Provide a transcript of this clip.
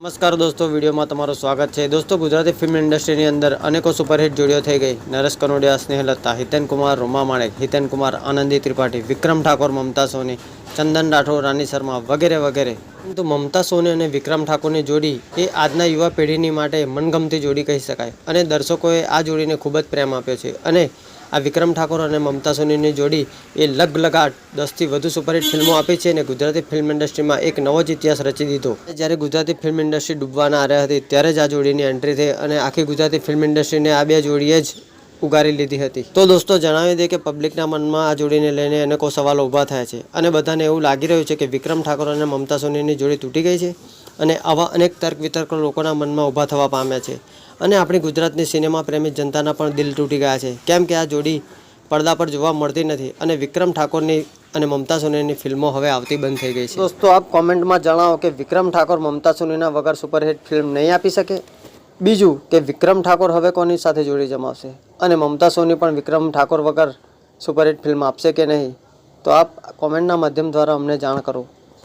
નમસ્કાર દોસ્તો, વિડીયોમાં તમારું સ્વાગત છે. દોસ્તો, ગુજરાતી ફિલ્મ ઇન્ડસ્ટ્રીની અંદર અનેકો સુપરહિટ જોડીઓ થઈ ગઈ. નરેશ કનોડિયા, સ્નેહલતા હિતેન કુમાર રોમા માણેક હિતેન કુમાર આનંદી ત્રિપાઠી, વિક્રમ ઠાકોર, મમતા સોની, ચંદન રાઠોડ, રાની શર્મા વગેરે વગેરે. પરંતુ મમતા સોની અને વિક્રમ ઠાકોરની જોડી એ આજના યુવા પેઢીની માટે મનગમતી જોડી કહી શકાય. અને દર્શકોએ આ જોડીને ખૂબ જ પ્રેમ આપ્યો છે. અને આ વિક્રમ ઠાકોર અને મમતા સોનીની જોડી એ લગલગાટ દસથી વધુ સુપરહિટ ફિલ્મો આપી છે અને ગુજરાતી ફિલ્મ ઇન્ડસ્ટ્રીમાં એક નવો જ ઇતિહાસ રચી દીધો. જ્યારે ગુજરાતી ફિલ્મ ઇન્ડસ્ટ્રી ડૂબવાના આરે હતી ત્યારે જ આ જોડીની એન્ટ્રી થઈ અને આખી ગુજરાતી ફિલ્મ ઇન્ડસ્ટ્રીને આ બે જોડીએ જ ઉગારી લીધી હતી. તો દોસ્તો જણાવી દે કે પબ્લિકના મનમાં આ જોડીને લઈને અનેકો સવાલો ઊભા થયા છે અને બધાને એવું લાગી રહ્યું છે કે વિક્રમ ઠાકોર અને મમતા સોનીની જોડી તૂટી ગઈ છે અને આવા અનેક તર્ક વિતર્ક લોકોના મનમાં ઊભા થવા પામ્યા છે. અને આપણી ગુજરાતની સિનેમા પ્રેમી જનતાના પણ દિલ તૂટી ગયા છે. કેમ કે આ જોડી પડદા પર જોવા મળતી નથી અને વિક્રમ ઠાકોરની અને મમતા સોનીની ફિલ્મો હવે આવતી બંધ થઈ ગઈ છે. દોસ્તો, આપ કોમેન્ટમાં જણાવો કે વિક્રમ ઠાકોર મમતા સોનીના વગર સુપરહિટ ફિલ્મ નહીં આપી શકે? બીજું કે વિક્રમ ઠાકોર હવે કોની સાથે જોડી જમાવશે? અને મમતા સોની પણ વિક્રમ ઠાકોર વગર સુપરહિટ ફિલ્મ આપશે કે નહીં? તો આપ કોમેન્ટના માધ્યમ દ્વારા અમને જાણ કરો.